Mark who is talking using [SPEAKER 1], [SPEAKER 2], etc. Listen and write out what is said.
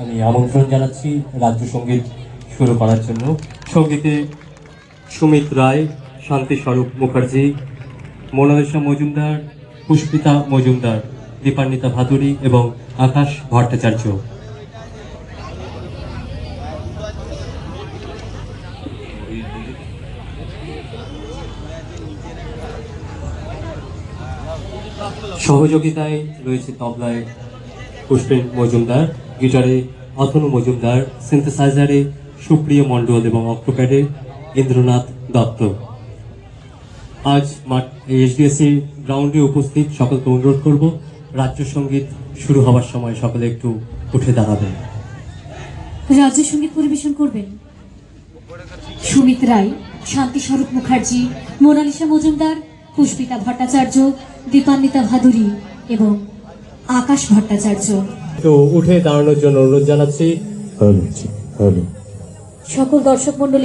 [SPEAKER 1] আমি আমন্ত্রণ জানাচ্ছি রাজ্য সংগীত শুরু করার জন্য। সঙ্গীতে সুমিত রায়, শান্তি স্বরূপ মুখার্জি মোনালিসা মজুমদার, পুষ্পিতা মজুমদার, দীপান্বিতা ভাদুরী এবং আকাশ ভট্টাচার্য। সহযোগিতায় রয়েছে তবলায় পুষ্পেন মজুমদার, গিটারে অতনু মজুমদার সিনথেসাইজারে সুপ্রিয় মণ্ডল এবং অক্টোপ্যাডে ইন্দ্রনাথ দত্ত। আজ মাঠ এইচডিএসসি গ্রাউন্ডে উপস্থিত সকলকে অনুরোধ করব, রাজ্য সংগীত শুরু হওয়ার সময় সকলে একটু উঠে দাঁড়াবেন।
[SPEAKER 2] রাজ্য সংগীত পরিবেশন করবেন সুমিত রায়, শান্তি স্বরূপ মুখার্জি, মোনালিসা মজুমদার পুষ্পিতা ভট্টাচার্য দীপান্বিতা ভাদুরী এবং আকাশ ভট্টাচার্য।
[SPEAKER 1] তো উঠে দাঁড়ানোর জন্য অনুরোধ জানাচ্ছি।
[SPEAKER 3] হ্যালো হ্যালো
[SPEAKER 2] সকল দর্শক মন্ডলী